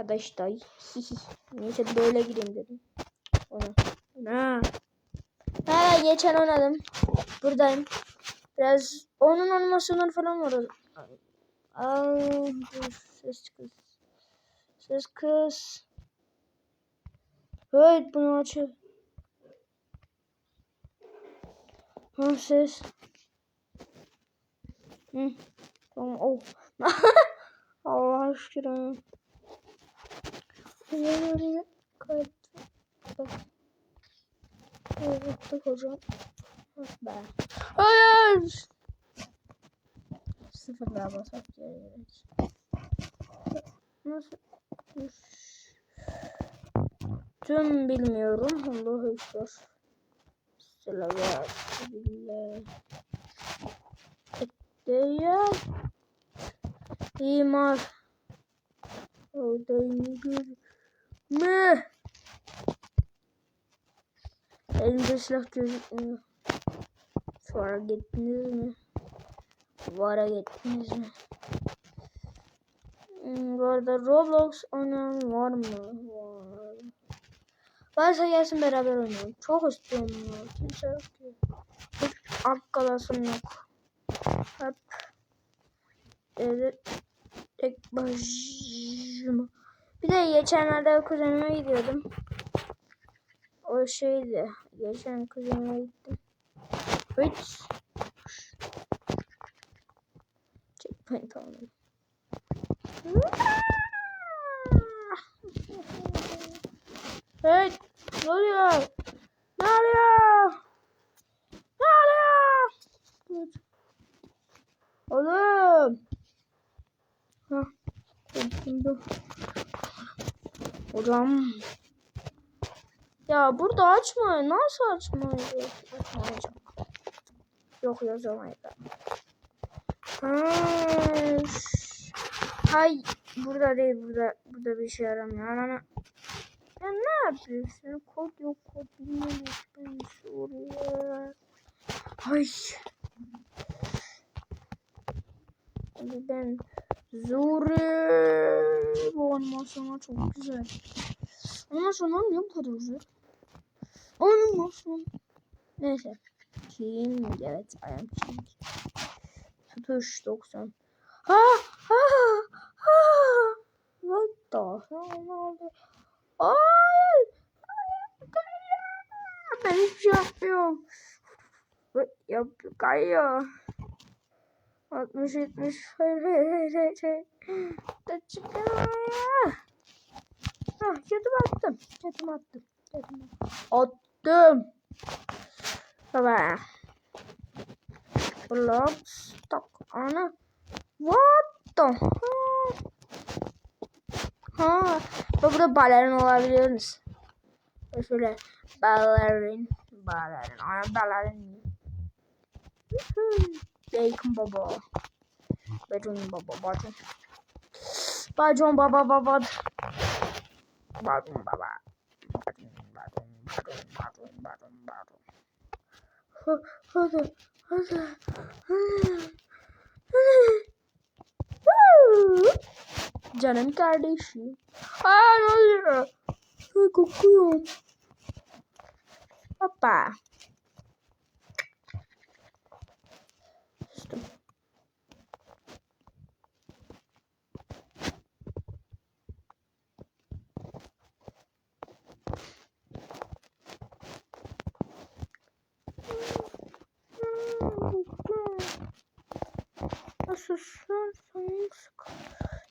arkadaşlar. Neyse böyle gireyim dedim. Ona. Ha. Ha geçen oynadım. Buradayım. Biraz onun animasyonları falan var. Aa, dur ses kız. Ses kız. Evet bunu açıyor. Ha ses. Hı. Tamam. Oh. Allah aşkına. Nereye kayıt? Bak. Evet hocam. Bak be. Hayır. Sıfır daha basak gerek. Nasıl? Tüm bilmiyorum. Allahu Ekber. Selavat. Billah. Değil. İmar. Oradayım mü? Elimde silah gözükmüyor. Fark ettiniz mi? Vara gittiniz mi? Hmm, bu arada Roblox oynayan var mı? Var. Varsa gelsin beraber oynayalım. Çok istiyorum ya. Kimse yok ki. Hiç arkadaşım yok. Hep evet, tek başıma. Bir de geçenlerde kuzenime gidiyordum. O şeydi. Geçen kuzenime gittim. Hiç. Checkpoint aldım. Hey, ne oluyor? Ne oluyor? Ne oluyor? Oğlum. Hah. Dur. Hocam. Ya burada açma. Nasıl açmayı? Açmayacağım. Yok yazamayız. Ha, Hay burada değil burada burada bir şey aramıyor. Arama. Ya ne yapıyorsun? Kod yok kod bilmiyorum. Ben soruyor. Ay. Ben Zuri. Bu animasyonlar çok güzel. Animasyonlar niye bu kadar güzel? Animasyon. Neyse. King. Evet. I am King. Tutuş 90. Ha ha ha. What the hell oldu? Hayır. Ben hiçbir şey yapmıyorum. Yap kayıyor. 60 70 hayır hayır hayır hayır hayır. Da çıkıyor. Ah kötü attım. Kötü attım. Kötü attım. Baba. Block stock. Ana. What the? Ha. Bak burada balerin olabiliyor musun? Şöyle balerin. Balerin. Ana balerin. Bacon baba. Bacon baba. Bacon. Bacon baba baba. Bacon baba. Bacon bacon bacon bacon bacon bacon. Hadi. Hadi. Hadi. Canım kardeşim. Aa ne oluyor? Kokuyorum. Hoppa. Sustum.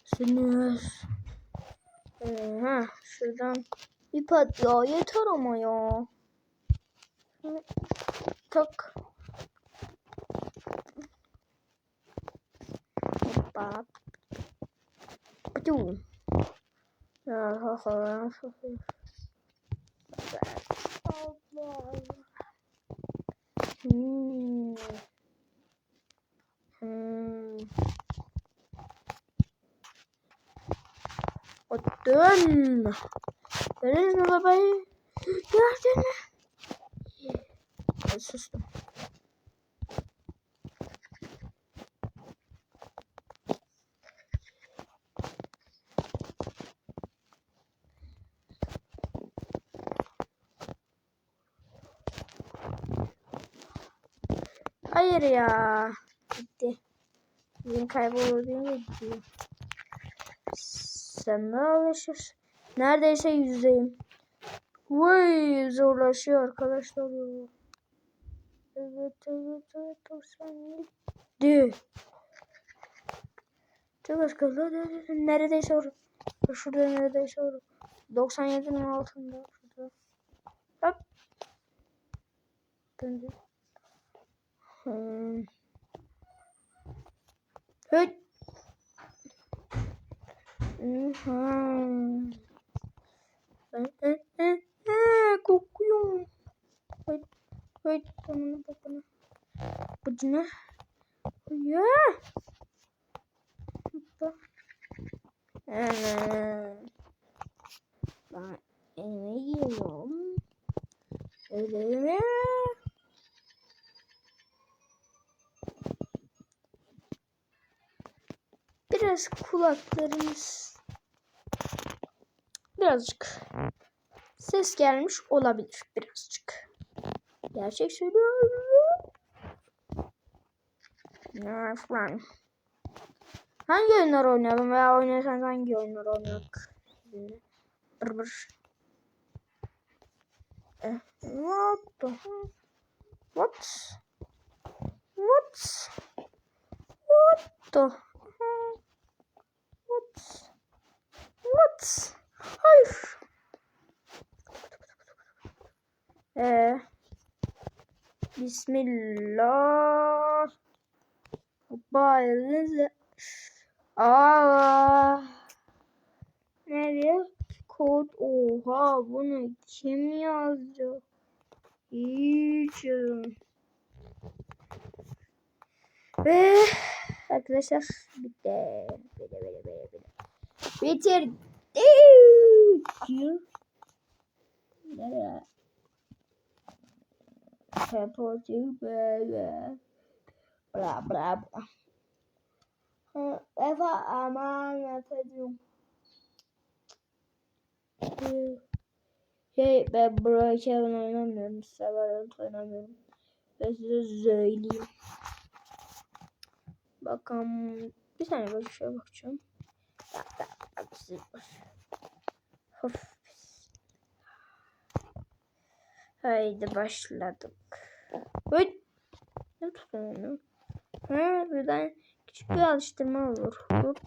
Sinir. Ee, ha, şuradan ip at ya yeter ama ya. Tak. Hoppa. Patu. Ya ha ha ha. Allah. Hmm. Hmm. Attın. Gördünüz mü babayı? Gördün mü? Ben sustum. Hayır ya. Gitti. Bizim kaybolur diye gidiyor. Sen ne alışır? Neredeyse yüzdeyim. Vay zorlaşıyor arkadaşlar. Evet evet evet 97. Çok az kaldı. Neredeyse or Şurada neredeyse or 97'nin altında. Şurada. Hop. Döndü. Hmm. Hıt. Hmm. Kokuyorum. Hıt. Hıt. Bana bak bana. Bacına. Ya. Hoppa. Hemen. Biraz kulaklarımız birazcık ses gelmiş olabilir birazcık. Gerçek söylüyorum. Ne falan. Hangi oyunlar oynayalım veya oynasan hangi oyunlar oynayak? Bır bır. Eh, What the? What? What? What the? What? Hayır. Ee, Bismillah. Bayılınca. Aa. Nereye? Kod. Oha bunu kim yazdı? Hiç yazmadım. Ve arkadaşlar bitti. Böyle böyle böyle. Bitirdik. Nereye? Kapatıp böyle. Bla bla bla. Efa aman efendim. Şey ben buraya Kevin oynamıyorum. Severant oynamıyorum. Ben size söyleyeyim. Bakalım. Bir saniye bak şöyle bakacağım. Ya, ya, bak. Of. Haydi başladık. Hıt. Ne tutuyorsun? Ha, birden küçük bir alıştırma olur. Hop.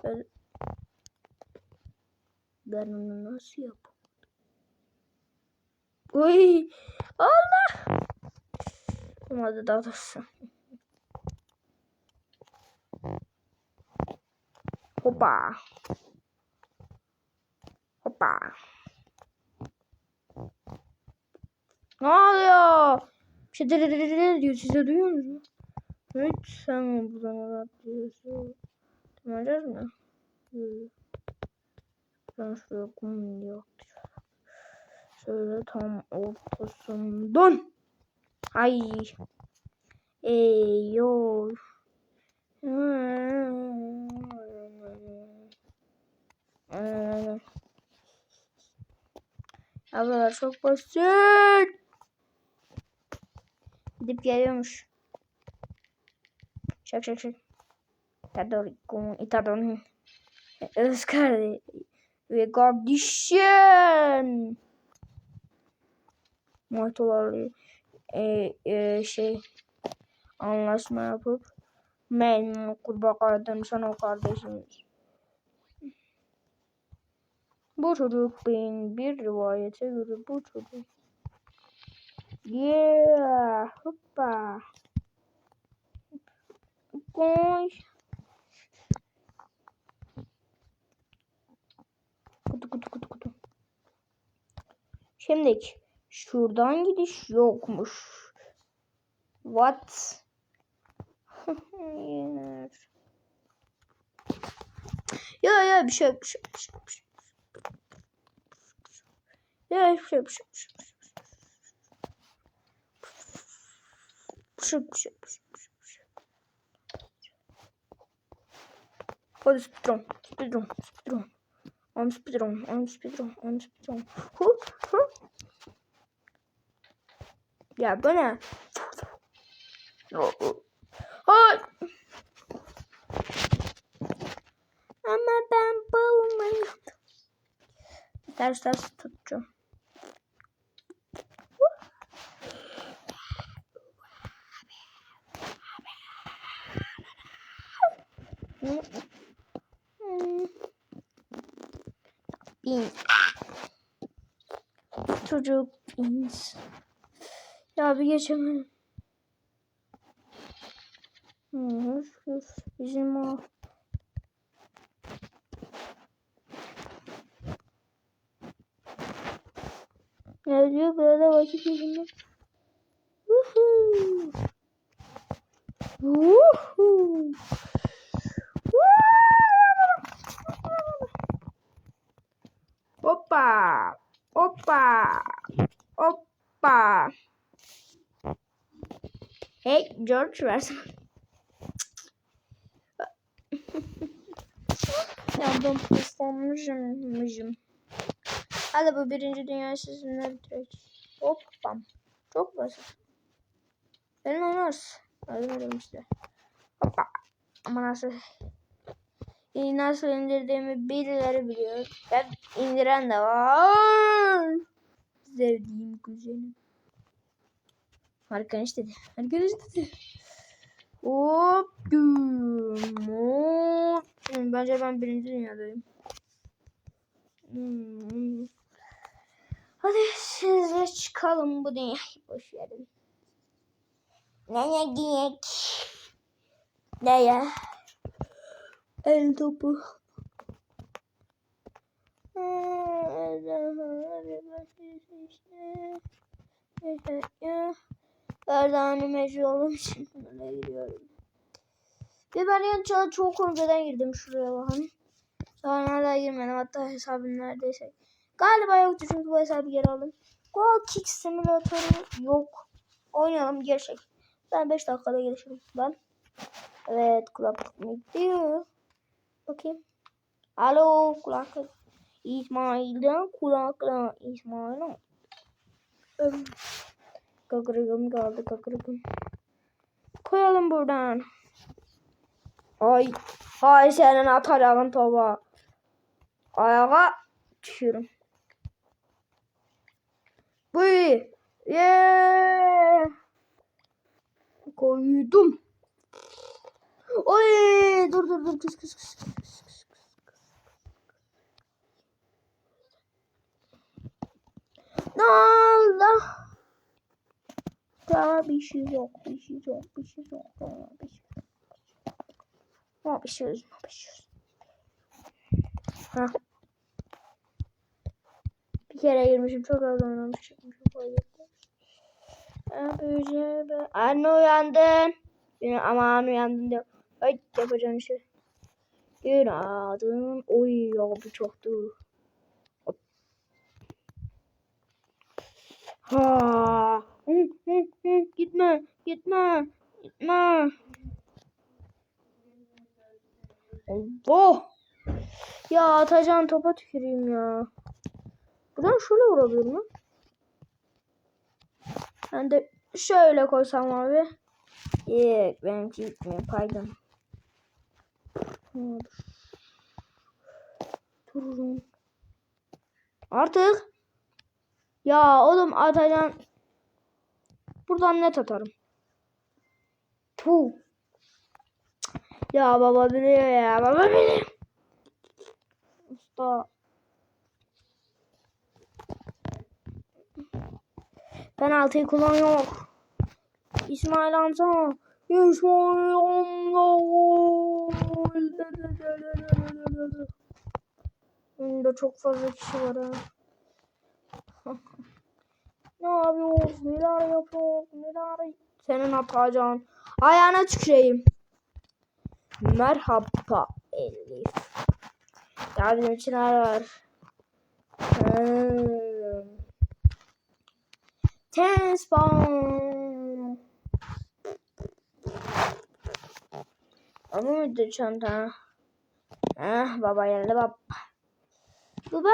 Ben onu nasıl yapayım? Uy! Allah! Olmadı daha doğrusu. Hoppa. Hoppa. Ne oluyor? Bir şey dırırırır diyor. Siz de duyuyor musunuz? Evet sen buradan atlıyorsun. Tamam mı? Ben şuraya kum atlıyorum. Şöyle tam ortasından. Ay. Ey yo. Ablalar çok basit. Gidip geliyormuş. Şak şak şak. Itador, Itador. Oscar ve kardeşim. Motolarla e, e, şey anlaşma yapıp ben kurbağadan sana kardeşimiz. Bu çocuk benim bir rivayete göre bu çocuk. Yeah, hoppa. Koy. Kutu kutu kutu kutu. Şimdi şuradan gidiş yokmuş. What? Ya ya bir şey bir şey bir şey bir şey yok. Ya bir şey yok, bir şey yok, bir şey yok. Bir şey yok, bir şey yok, bir şey yok, bir şey yok, bir şey yok. Hadi speedrun, speedrun, speedrun. I'm speedrun, I'm speedrun, I'm speedrun. Hu, hu. Ya bu ne? Hay. Ama ben bulmayayım. Ters ters tutacağım. Beans. Çocuk beans. Ya bir şu bizim o. Ne diyor? Burada vakit geçirmek. Woohoo! Woohoo! Hoppa! Hoppa! Hoppa! Hey George versene. ya ben ıslanmışım. Hadi bu birinci dünya sizinle bitirek. Hoppa. Çok basit. Ben olmaz. Öldürürüm işte. Hoppa. Ama nasıl İyi nasıl indirdiğimi birileri biliyor. Ben indiren de var. Sevdiğim kuzenim. Arkadaş dedi. Arkadaş dedi. Hop. hop. Bence ben birinci dünyadayım. Hmm. Hadi sizle çıkalım bu dünyayı boş verin. Neye giyek? Neye? El topu. Erdane mecbur olduğum için böyle giriyorum. Ve ben yanlışlıkla çok korkudan girdim şuraya bakın. Sonra hala girmedim hatta hesabım neredeyse. Galiba yoktu çünkü bu hesabı geri aldım. Go Kick Simulator'u yok. Oynayalım gerçek. Ben 5 dakikada gelişirim. Ben. Evet kulaklık mı gidiyor? Bakayım. Alo kulaklık. İsmail'den kulaklık. İsmail'den. Kakırıkım kaldı kakırıkım. Koyalım buradan. Ay. Ay senin atacağın topa. Ayağa düşüyorum. Bu iyi. Yeah. Koydum. Oy dur dur dur kız kız kız. kız, kız. Ne oldu? Tamam bir şey yok, bir şey yok, bir şey yok, tamam bir şey yok. Yapışıyoruz, ne yapışıyoruz? Ha. Bir kere girmişim, çok az oynamışım. Çok ayıp. Yapacağım ben. Anne uyandın. Yine aman uyandın diyor. Ay yapacağım şey. Günaydın. Oy ya bu çoktu. Ha. Gitme, gitme, gitme. Allah. Ya atacağın topa tüküreyim ya. Buradan şöyle vurabilir mi? Ben de şöyle koysam abi. Yok benimki gitmiyor pardon. Durun. Artık. Ya oğlum atacan. Buradan net atarım. Tu. Ya baba biliyor ya baba biliyor. Usta. Penaltıyı kullanıyor. İsmail Hamza. İsmail Hamza. Önünde çok fazla kişi var ha. Ne yapıyoruz? Neler yapıyoruz? Neler Senin atacağın. Ayağına tüküreyim. Merhaba Elif. Yardım için arar. Hmm. Tennis ball. Ama mıydı çanta? Ah baba geldi baba. Baba.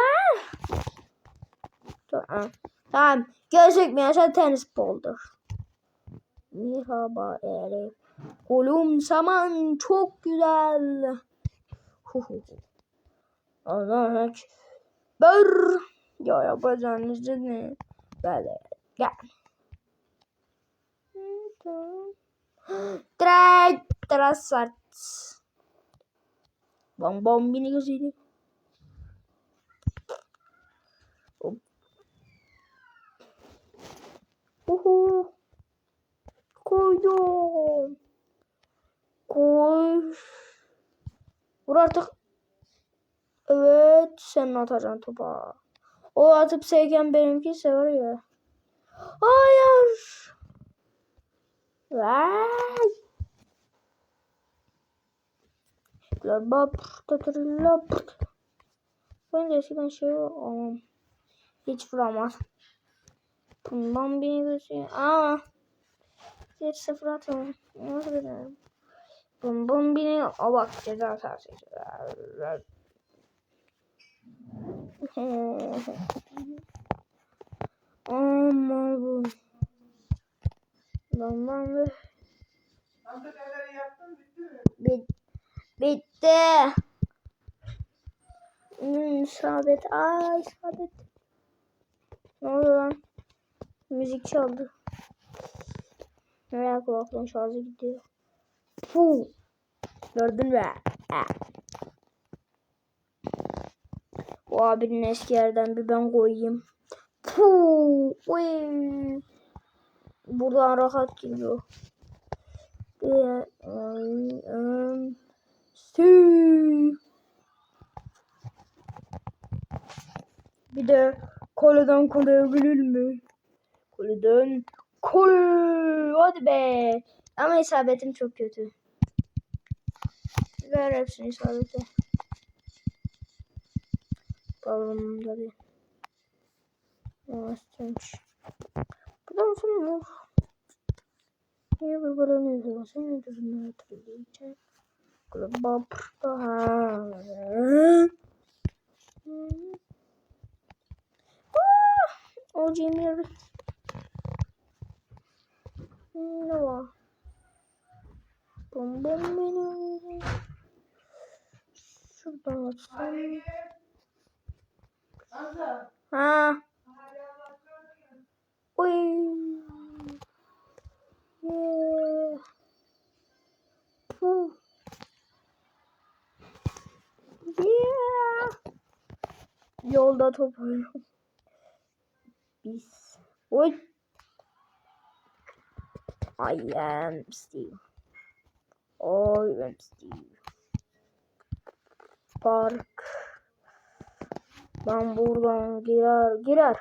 Tamam. Tamam. Gözükmüyorsa tenis boldur. Merhaba Elif. Oğlum saman çok güzel. Allah ekber. Ya yapacağınız ne? Böyle gel. Direkt terasat. Bom bom bini ke sini. Hop. Uhu. Koydum. Koy. Vur artık. Evet sen atacaksın topa. O atıp sevken benimki sever ya. Hayır. Vay. Ben de eskiden şey olmam. Hiç vuramaz. Bundan bir gözü. Aa. Bir sıfır atıyorum. Nasıl bilelim? Bum bum bini. O bak ceza sahası. Aman bu. Be. Yaptın bitti mi? Bit bitti. Hmm, isabet. Ay isabet. Ne oluyor lan? Müzik çaldı. Nereye kulaklığın şarjı gidiyor. Fuh. Gördün mü? Ha. Bu abinin eski yerden bir ben koyayım. Puh. Uy. Buradan rahat geliyor. Bir, um. Bir de koleden koleye bilir mi? Koleden kole. Hadi be. Ama isabetim çok kötü. Ver hepsini isabeti. Balonum da bir. Yavaşçaymış. Buradan sonra Niye bir balon yazıyor? Sen ne diyorsun? Hatırlayacağım. Kulüba burada. O Cemil. Var? Bom bom benim. Şuradan Hamza. Ha. Uy. Yeah. Yolda top. Biz. Oy. I am Steve. I am Steve. Park. Ben buradan girer girer.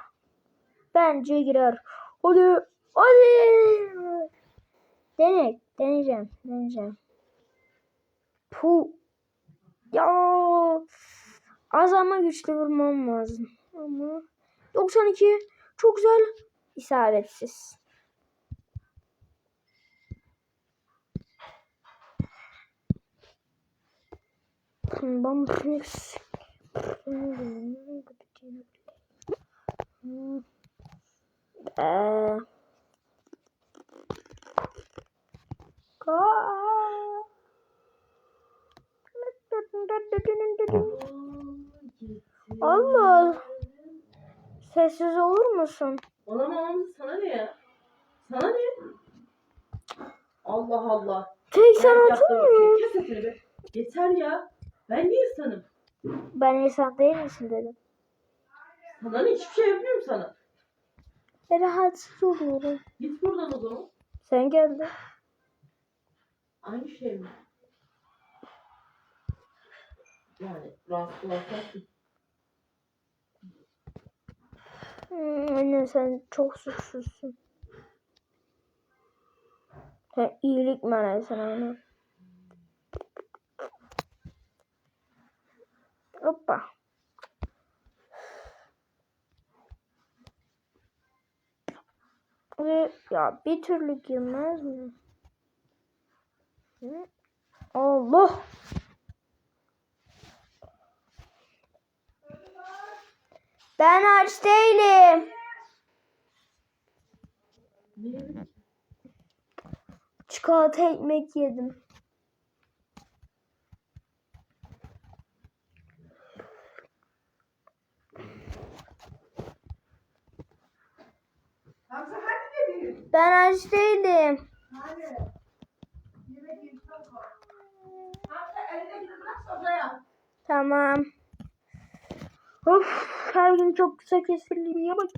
Bence girer. Hadi hadi. Dene deneyeceğim deneyeceğim. Pu. Ya az ama güçlü vurmam lazım. Ama 92 çok güzel isabetsiz. Ben Phoenix Eee Allah sessiz olur musun? Olamam sana ne ya? Sana ne? Allah Allah. Tek sen şey. Be. Yeter ya. Ben niye insanım? Ben insan değil misin dedim. Sana ne? Hiçbir şey yapmıyorum sana. E, rahatsız oluyorum. Git buradan o zaman. Sen geldin. Aynı şey mi? Yani rahatsız olsaksın. Hmm, anne sen çok suçsuzsun. Sen iyilik meleğisin anne. Hoppa. Ve ya bir türlü girmez mi? Hı? Allah. Ben aç değilim. Çikolata ekmek yedim. Hamza hadi dedi. Ben aç değilim. Hadi. Yemek yiyip kalk. Hamza elindekini bırak sofraya. Tamam. Of, her gün çok kısa kesildi. Niye bak